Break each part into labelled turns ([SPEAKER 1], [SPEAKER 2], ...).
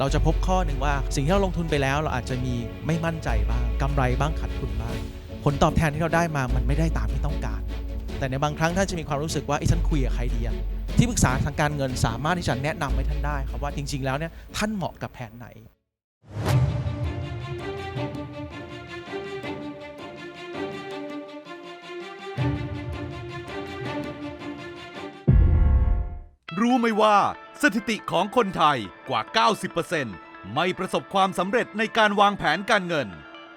[SPEAKER 1] เราจะพบข้อหนึ่งว่าสิ่งที่เราลงทุนไปแล้ว เราอาจจะมีไม่มั่นใจบ้างกำไรบ้างขาดทุนบ้าง ผลตอบแทนที่เราได้มามันไม่ได้ตามที่ต้องการ แต่ในบางครั้งท่านจะมีความรู้สึกว่าไอ้ฉันคุยกับใครดีอะที่ปรึกษาทางการเงินสามารถที่จะแนะนำให้ท่านได้ครับว่าจริง ๆ แล้วเนี่ยท่านเหมาะกับแผนไหน
[SPEAKER 2] รู้ไหมว่า สถิติของคนไทยกว่า 90%ไม่ประสบความสำเร็จในการวางแผนการเงิน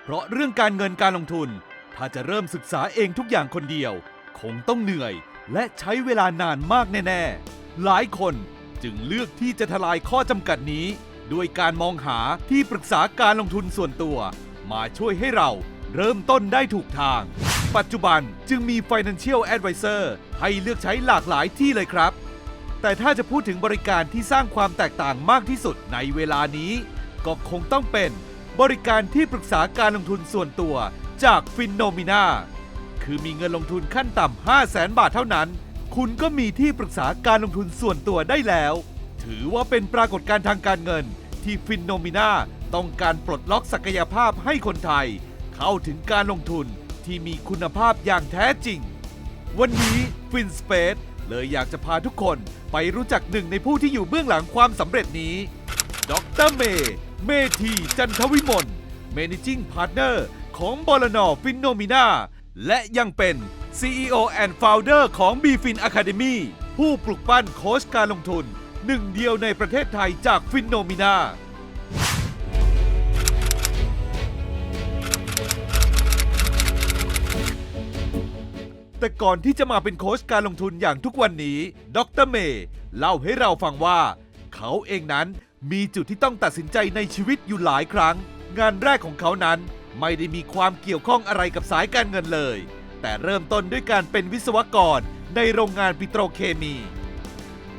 [SPEAKER 2] เพราะเรื่องการเงินการลงทุน ถ้าจะเริ่มศึกษาเองทุกอย่างคนเดียว คงต้องเหนื่อย และใช้เวลานานมากแน่ ๆ หลายคนจึงเลือกที่จะทลายข้อจำกัดนี้ ด้วยการมองหาที่ปรึกษาการลงทุนส่วนตัว มาช่วยให้เราเริ่มต้นได้ถูกทาง ปัจจุบันจึงมี Financial Advisor ให้เลือกใช้หลากหลายที่เลยครับ แต่ถ้าจะพูดถึงบริการที่สร้างความแตกต่างมากที่สุดในเวลานี้ ก็คงต้องเป็นบริการที่ปรึกษาการลงทุนส่วนตัวจากฟินโนมิน่าคือมีเงินลงทุนขั้นต่ำ 5 0 0แสนบาทเท่านั้น คุณก็มีที่ปรึกษาการลงทุนส่วนตัวได้แล้ว ถือว่าเป็นปรากฏการณ์ทางการเงิน ที่ฟินโนมิน่าต้องการปลดล็อกศักยภาพให้คนไทย เข้าถึงการลงทุนที่มีคุณภาพอย่างแท้จริง วันนี้ FinSpace เลยอยากจะพาทุกคน ไปรู้จักหนึ่งในผู้ที่อยู่เบื้องหลังความสำเร็จนี้ ดรเมย์เมธีจันทวิมล Managing Partner ของบลนอฟินโนมิน่าและยังเป็น CEO and Founder ของ BFIN Academy ผู้ปลุกปั้นโค้ชการลงทุน หนึ่งเดียวในประเทศไทยจากฟินโนมิน่า แต่ก่อนที่จะมาเป็นโค้ชการลงทุนอย่างทุกวันนี้ ดรเมย์เล่าให้เราฟังว่า เขาเองนั้นมีจุดที่ต้องตัดสินใจในชีวิตอยู่หลายครั้ง งานแรกของเขานั้นไม่ได้มีความเกี่ยวข้องอะไรกับสายการเงินเลย แต่เริ่มต้นด้วยการเป็นวิศวกรในโรงงานปิโตรเคมี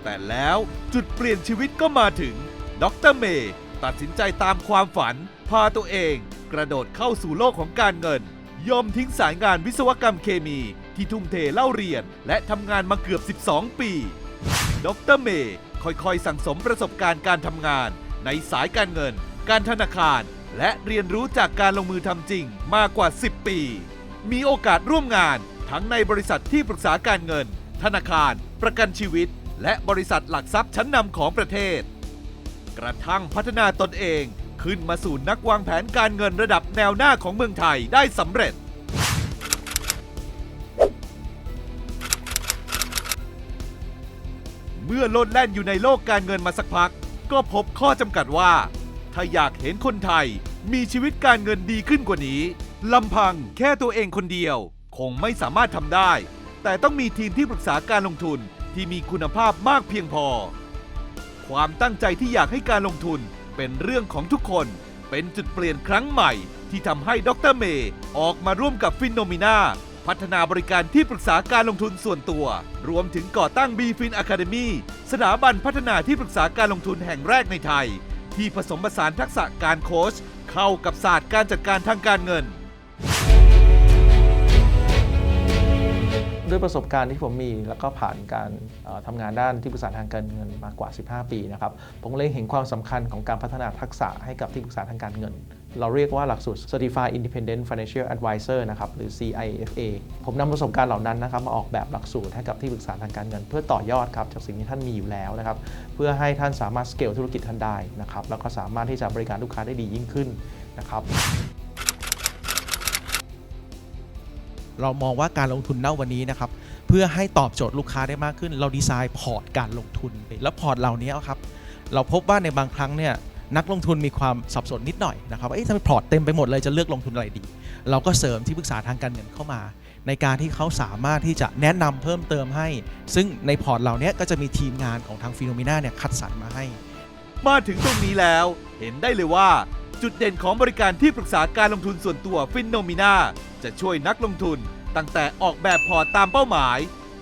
[SPEAKER 2] แต่แล้วจุดเปลี่ยนชีวิตก็มาถึง ดรเมย์ตัดสินใจตามความฝัน พาตัวเอง กระโดดเข้าสู่โลกของการเงิน ยอมทิ้งสายงานวิศวกรรมเคมีที่ทุ่มเทเล่าเรียน และทำงานมาเกือบ 12 ปี ดรเมย์ค่อยๆ สั่งสมประสบการณ์การทำงาน ในสายการเงิน การธนาคาร และเรียนรู้จากการลงมือทำจริงมากกว่า 10 ปี มีโอกาสร่วมงานทั้งในบริษัทที่ปรึกษาการเงิน ธนาคาร ประกันชีวิต และบริษัทหลักทรัพย์ชั้นนำของประเทศ กระทั่งพัฒนาตนเอง ขึ้นมาสู่นักวางแผนการเงินระดับแนวหน้าของเมืองไทยได้สำเร็จ เมื่อโลดแล่นอยู่ในโลกการเงินมาสักพัก ก็พบข้อจำกัดว่า ถ้าอยากเห็นคนไทยมีชีวิตการเงินดีขึ้นกว่านี้ลำพังแค่ตัวเองคนเดียว คงไม่สามารถทำได้ แต่ต้องมีทีมที่ปรึกษาการลงทุนที่มีคุณภาพมากเพียงพอ ความตั้งใจที่อยากให้การลงทุน เป็นเรื่องของทุกคน เป็นจุดเปลี่ยนครั้งใหม่ ที่ทำให้ดรเมย์ออกมาร่วมกับฟินโนมิน่าพัฒนาบริการที่ปรึกษาการลงทุนส่วนตัว รวมถึงก่อตั้ง b f i n Academy สถาบันพัฒนาที่ปรึกษาการลงทุนแห่งแรกในไทย ที่ผสมผสานทักษะการโค้ชเข้ากับศาสตร์การจัดการทางการเงิน
[SPEAKER 1] ด้วยประสบการณ์ที่ผมมี แล้วก็ผ่านการเอ่อทำงานด้านที่ปรึกษาทางการเงินมากว่า 15 ปีนะครับผมเลยเห็นความสำคัญของการพัฒนาทักษะให้กับที่ปรึกษาทางการเงิน เราเรียกว่าหลักสูตร Certified Independent Financial Advisor นะครับหรือ CIFA ผมนำประสบการณ์เหล่านั้นนะครับมาออกแบบหลักสูตรให้กับที่ปรึกษาทางการเงิน เพื่อต่อยอดครับจากสิ่งที่ท่านมีอยู่แล้วนะครับเพื่อให้ท่านสามารถสเกลธุรกิจท่านได้นะครับแล้วก็สามารถที่จะบริการลูกค้าได้ดียิ่งขึ้นนะครับ เรามองว่าการลงทุนณวันนี้นะครับเพื่อให้ตอบโจทย์ลูกค้าได้มากขึ้น เราดีไซน์พอร์ตการลงทุน แล้วพอร์ตเหล่านี้ครับเราพบว่าในบางครั้งเนี่ยนักลงทุนมีความสับสนนิดหน่อยนะครับว่าเอ๊ะทำไมพอร์ตเต็มไปหมดเลยจะเลือกลงทุนอะไรดี เราก็เสริมที่ปรึกษาทางการเงินเข้ามา ในการที่เขาสามารถที่จะแนะนำเพิ่มเติมให้ ซึ่งในพอร์ตเหล่านี้ก็จะมีทีมงานของทางฟิโนมิน่าเนี่ยคัดสรรมาให้
[SPEAKER 2] มาถึงตรงนี้แล้ว เห็นได้เลยว่า จุดเด่นของบริการที่ปรึกษาการลงทุนส่วนตัวฟินโนมิน่า จะช่วยนักลงทุน ตั้งแต่ออกแบบพอร์ตตามเป้าหมาย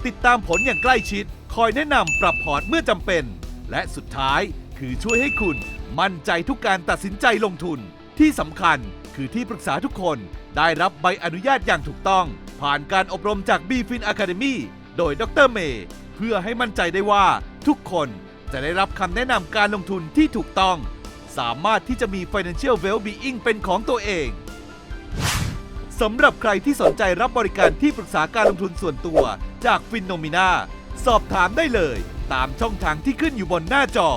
[SPEAKER 2] ติดตามผลอย่างใกล้ชิด คอยแนะนำปรับพอร์ตเมื่อจำเป็น และสุดท้ายคือช่วยให้คุณมั่นใจทุกการตัดสินใจลงทุน ที่สำคัญคือที่ปรึกษาทุกคนได้รับใบอนุญาตอย่างถูกต้อง ผ่านการอบรมจาก b f i n Academy โดยดรเมย์เพื่อให้มั่นใจได้ว่าทุกคนจะได้รับคำแนะนำการลงทุนที่ถูกต้อง สามารถที่จะมี Financial Well-being เป็นของตัวเอง สำหรับใครที่สนใจรับบริการที่ปรึกษาการลงทุนส่วนตัวจากฟินโนมิน่าสอบถามได้เลย ตามช่องทางที่ขึ้นอยู่บนหน้าจอ